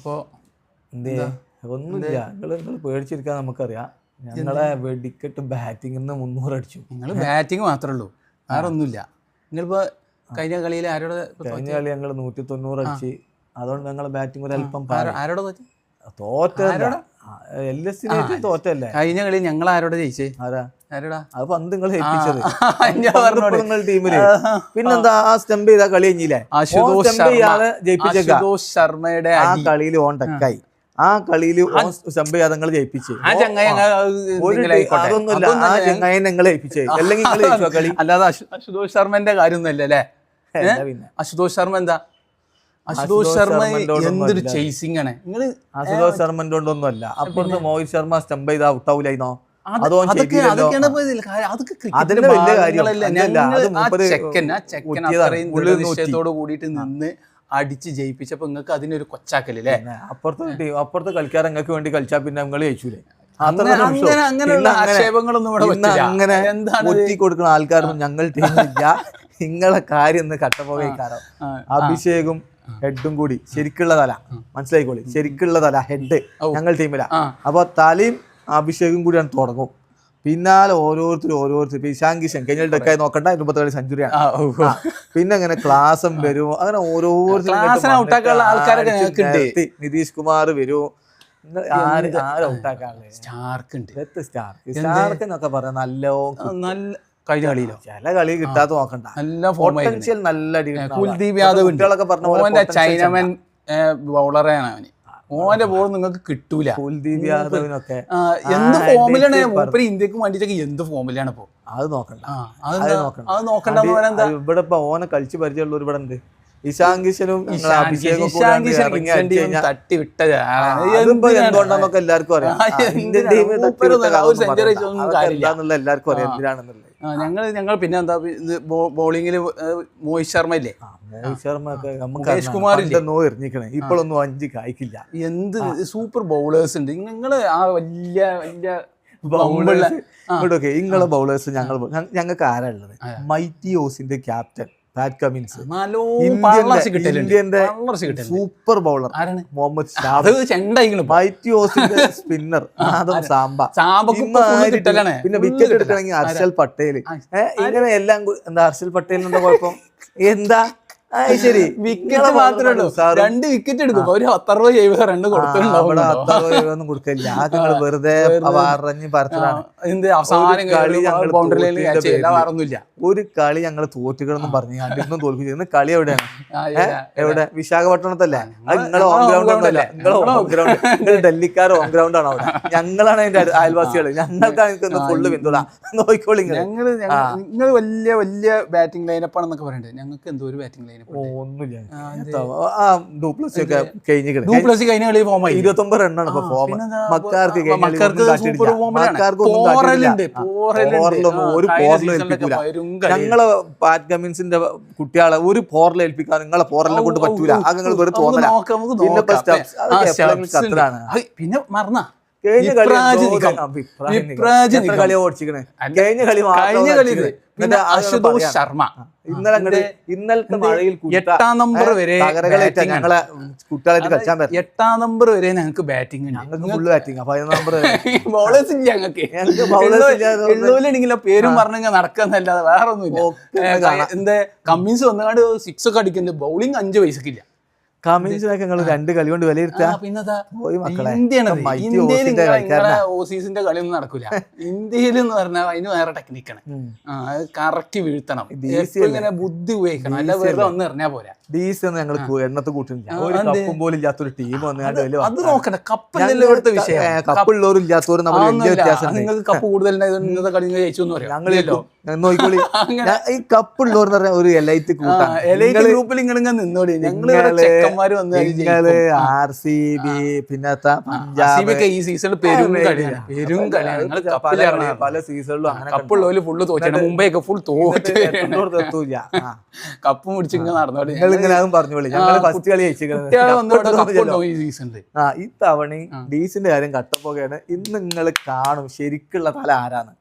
അപ്പോൾ എന്തേ? ഒന്നുമില്ല. നിങ്ങൾ നിങ്ങൾ പേടിച്ചിരിക്കാൻ നമുക്കറിയാം. ഞങ്ങളെ വെടിക്കെട്ട് ബാറ്റിംഗിൽ മുന്നൂറ് അടിച്ചു. നിങ്ങൾ ബാറ്റിംഗ് മാത്രമേ ഉള്ളൂ. വേറെ ഒന്നുമില്ല. നിങ്ങളിപ്പോൾ കഴിഞ്ഞ കളിയിൽ ആരോട് കഴിഞ്ഞ കളി ഞങ്ങൾ നൂറ്റി തൊണ്ണൂറ് അടിച്ച്. അതുകൊണ്ട് ഞങ്ങൾ ബാറ്റിംഗ് ഒരു അല്പം ആരോ- ആരോട് തോറ്റി തോറ്റല്ല എൽ എസ് തോറ്റല്ലേ കഴിഞ്ഞ കളി ഞങ്ങൾ ആരോട് ജയിച്ചേ? ആരാ? അത് പന്ത് നിങ്ങൾ ഏൽപ്പിച്ചത്. ടീമിൽ. പിന്നെന്താ ആ സ്റ്റംപ് ചെയ്ത കളി കഴിഞ്ഞില്ലേ? സ്റ്റംപ് ചെയ്യാതെ ജയിപ്പിച്ചേക്ക. അശുതോഷ് ശർമ്മയുടെ ആ കളിയിൽ ഓൺ ടക്കായി ആ കളിയിൽ ജയിപ്പിച്ച്. ഞങ്ങൾ. അതൊന്നുമില്ല. ആ ചങ്ങായ നിങ്ങൾ ജയിപ്പിച്ചേ അല്ലെങ്കിൽ കളി? അല്ലാതെ അശു- അശുതോഷ് ശർമ്മന്റെ കാര്യമൊന്നുമല്ല അല്ലേ? അശുതോഷ് ശർമ്മ എന്താ? അശുതോഷ് ശർമ്മ എന്തൊരു ചേസിംഗ് ആണ്. നിങ്ങൾ അശുതോഷ് ശർമ്മന്റെ കൊണ്ടൊന്നുമല്ല അപ്പുറത്ത് മോഹിത് ശർമ്മ സ്റ്റംപ് ചെയ്താ ഔട്ടാവൂലായിരുന്നോ നിശ്ചയത്തോട് കൂടിയിട്ട് നിന്ന് അടിച്ച് ജയിപ്പിച്ചപ്പോ നിങ്ങൾക്ക് അതിനൊരു കൊച്ചാക്കല്ലേ അപ്പുറത്തെ അപ്പുറത്തെ കളിക്കാർ നിങ്ങൾക്ക് വേണ്ടി കളിച്ചാ പിന്നെ നിങ്ങൾ ജയിച്ചൂലേ? അങ്ങനെ അങ്ങനെ അങ്ങനെയുള്ള ആക്ഷേപങ്ങളൊന്നും ഇവിടെ അങ്ങനെ കൊടുക്കുന്ന ആൾക്കാരൊന്നും ഞങ്ങൾ ടീമില്ല നിങ്ങളെ കാര്യം ഒന്ന് കട്ടപ്പോകാരം അഭിഷേകും ഹെഡും കൂടി. ശരിക്കുള്ള തല. മനസ്സിലായിക്കോളി? ശരിക്കുള്ള തല ഹെഡ് ഞങ്ങൾ ടീമില. അപ്പൊ തലയും അഭിഷേകും കൂടിയാണ് തുടങ്ങും. പിന്നാലെ ഓരോരുത്തരും ഓരോരുത്തർ. ഇപ്പൊ ഇഷാൻ കിഷൻ കഴിഞ്ഞ ഡെക്കായി നോക്കണ്ട ഇരുപത്തി കളി സെഞ്ചുറിയാണ്. പിന്നെ അങ്ങനെ ക്ലാസം വരും. അങ്ങനെ ഓരോരുത്തരും നിതീഷ് കുമാർ വരും. സ്റ്റാർക്ക് എന്നൊക്കെ പറയാം. നല്ല നല്ല കഴിഞ്ഞ കളിയിലോ? ചില കളി കിട്ടാത്ത നോക്കണ്ട. നല്ല പൊട്ടൻഷ്യൽ നല്ല കുൽദീപ് യാദവ് കുട്ടികളൊക്കെ പറഞ്ഞ ചൈനമൻ ബൗളറാണ് അവന്. ഓന്റെ ബോൾ നിങ്ങൾക്ക് കിട്ടൂല. കുൽദീപ് യാദവിനൊക്കെ എന്ത് ഫോമിലാണ് മൂപ്പര് ഇന്ത്യയ്ക്ക് വേണ്ടിട്ടൊക്കെ എന്ത് ഫോമിലാണ് ഇപ്പൊ? അത് നോക്കണ്ട. അത് നോക്കണ്ട. അത് അത് ഇവിടെ ഇപ്പൊ ഓനെ കളിച്ച് പരിചയമുള്ളവർ ഇവിടെ ഉണ്ട്. ഇഷാൻ കിഷനും തട്ടി വിട്ട നമുക്ക് എല്ലാവർക്കും അറിയാം. ഇന്ത്യൻ? ടീം തട്ടി വിട്ട എല്ലാവർക്കും അറിയാം എന്തിനാണെന്നുള്ളത്. ആ, ഞങ്ങൾ ഞങ്ങൾ പിന്നെ എന്താ ബോളിംഗിൽ ബോളിങ്ങിൽ മോഹിത് ശർമ്മ ഇല്ലേ മോഹിത് ശർമ്മ ഒക്കെ നമുക്ക് കുമാർ? നോ എറിഞ്ഞിക്കണേ. ഇപ്പോഴൊന്നും അഞ്ച് കായ്ക്കില്ല. എന്ത് സൂപ്പർ ബൗളേഴ്സ് ഉണ്ട്. നിങ്ങൾ ആ വലിയ വലിയ ബൗളേഴ്സ്. ഇങ്ങോട്ടൊക്കെ. ഇങ്ങളെ ബൗളേഴ്സ് ഞങ്ങൾ ഞങ്ങൾക്ക് ആരാ ഉള്ളത്? മൈറ്റി ഓസിന്റെ ക്യാപ്റ്റൻ പാറ്റ് കമിൻസ് ഇന്ത്യന്റെ- സൂപ്പർ ബൗളർ മുഹമ്മദ്. ഓസിന്റെ സ്പിന്നർ ആദം സാമ്പ. പിന്നെ വിക്കറ്റ്. എടുക്കണമെങ്കിൽ ഹർഷൽ പട്ടേൽ. ഇങ്ങനെ എല്ലാം എന്താ ഹർഷൽ പട്ടേലിന്റെ കുഴപ്പം? എന്താ? ശരി. വിക്കറ്റ് മാത്രമേ ഉള്ളൂ. രണ്ട് വിക്കറ്റ് എടുക്കും. ഒരു പത്തറുപത് എഴുപത് രണ്ട് കൊടുത്തിട്ടുണ്ടാവും കൊടുക്കില്ല ആകെ വെറുതെ പറഞ്ഞ് പറച്ചതാണ്. എന്ത് അവസാനം കളി ഒന്നുമില്ല ഒരു കളി ഞങ്ങൾ തോറ്റുകളെന്നും പറഞ്ഞു ഇന്നും തോൽപ്പിച്ചു. ഇന്ന് കളി എവിടെയാണ്? എവിടെ? വിശാഖപട്ടണത്തല്ലേ? നിങ്ങളെ ഹോം ഗ്രൗണ്ട് ഒന്നല്ല നിങ്ങളെ ഹോം ഗ്രൗണ്ട് നിങ്ങൾ ഡൽഹിക്കാർ ഹോം ഗ്രൗണ്ട് ആണ് അവിടെ? ഞങ്ങളാണ് അതിന്റെ അയൽവാസികൾ ഞങ്ങൾക്ക് ഞങ്ങൾക്കാണ് നിങ്ങൾക്ക് ഫുള്ള് പിന്തുണ. നോക്കിക്കോളി നിങ്ങൾ ഞങ്ങൾ നിങ്ങൾ വലിയ വലിയ ബാറ്റിംഗ് ലൈനപ്പ് ആണെന്നൊക്കെ പറയുന്നുണ്ട് ഞങ്ങൾക്ക് എന്തോ ഒരു ബാറ്റിംഗ് ലൈനപ്പ് ഒന്നുമില്ല. ആ ഒക്കെ ഡൂപ്ലസി കഴിഞ്ഞ കളി ഫോം ഇരുപത്തൊമ്പത് റണ്ണാണ് ഇപ്പൊ? മക്കാർക്ക് കഴിഞ്ഞ കളി. പോറലൊന്നും ഒരു കഴിഞ്ഞ പോറലും ഏൽപ്പിക്കൂല ഞങ്ങളെ പാറ്റ് കമ്മിൻസിന്റെ കുട്ടികളെ ഒരു പോറൽ ഏൽപ്പിക്കാൻ നിങ്ങളെ പോറലിനെ കൊണ്ട് പറ്റൂല. അത് നിങ്ങൾ വെറുതെ തോന്നലാണ് പിന്നെ മറന്നാ. കഴിഞ്ഞ കളി നിഗം. കളിയാ ഓടിച്ചിക്കണേ? കഴിഞ്ഞ കളി കഴിഞ്ഞ കളി അശുതോഷ് ശർമ്മ. ഇന്നലെ ഇന്നലത്തെ മഴയിൽ എട്ടാം നമ്പർ വരെ. ഞങ്ങളെ കുട്ടികളായിട്ട് കളിച്ചാൻ പറ്റും എട്ടാം നമ്പർ വരെ ഞങ്ങൾക്ക് ബാറ്റിംഗ് ഞങ്ങൾക്ക് ഫുള്ള് ബാറ്റിംഗ് പതിനൊന്ന് നമ്പർ ബോളേഴ്സ് ഇല്ല ഞങ്ങൾക്ക്. ഇല്ലാതെ പേരും പറഞ്ഞാൽ നടക്കാന്നല്ലാതെ വേറെ ഒന്നുമില്ല എന്താ കമ്മിൻസ് വന്നാണ്ട് സിക്സ് ഒക്കെ അടിക്കുന്നുണ്ട്. ബൗളിംഗ് അഞ്ച് പൈസക്കില്ല കമ്മിൻസിനൊക്കെ നിങ്ങൾ രണ്ട് കളി കൊണ്ട് വിലയിരുത്തുക? പിന്നെന്താ? പോയി മക്കളെ. ഓസീസിന്റെ കളിയൊന്നും നടക്കൂല. ഇന്ത്യയിൽ എന്ന് പറഞ്ഞാൽ അതിന് വേറെ ടെക്നിക്കാണ് കറക്റ്റ് വീഴ്ത്തണം. ഇങ്ങനെ ബുദ്ധി ഉപയോഗിക്കണം. അല്ല വെറുതെ ഒന്ന് എറിഞ്ഞാ പോരാ. ഡീസ് എന്ന് ഞങ്ങൾ എണ്ണത്ത് കൂട്ടുന്നില്ല ഒരു കപ്പും പോലും ഇല്ലാത്തൊരു ടീം വലിയ അത് നോക്കണ്ട. കപ്പല്ലല്ലോ ഇവിടുത്തെ വിഷയം? കപ്പുള്ളവരും ഇല്ലാത്തവരും നമ്മൾ വലിയ. വ്യത്യാസം നിങ്ങൾക്ക് കപ്പ് കൂടുതൽ ഇന്നത്തെ കളി ജയിച്ചു എന്ന് പറയാം. ഞങ്ങൾ നോക്കിക്കോളി. ഈ കപ്പുള്ളവർ ഒരു എലൈറ്റ് കൂട്ടാണ്. എലൈറ്റ് ഗ്രൂപ്പിൽ ഇങ്ങനെ നിന്നോടി ഞങ്ങൾ വന്ന്. ആർ സി ബി പിന്നെ പഞ്ചാബ്. ഈ സീസണിൽ പെരും കളിയാണ് പെരും കളിയാണ് നിങ്ങൾ പല സീസണിലും അങ്ങനെ കപ്പുള്ളവര് ഫുള്ള് തോറ്റാണ് മുംബൈ ഒക്കെ ഫുൾ തോറ്റ്. എത്തൂല കപ്പ് പിടിച്ച് ഇങ്ങനെ നടന്നോളി നിങ്ങൾ ഇങ്ങനെ അതും പറഞ്ഞോളി ഞങ്ങൾ ഫസ്റ്റ് കളി ഈ സീസണിൽ ആ ഇത്തവണ ഡീസിന്റെ കാര്യം കട്ടപ്പോകയാണ്. ഇന്ന് നിങ്ങൾ കാണും. ശരിക്കുള്ള തല ആരാണ്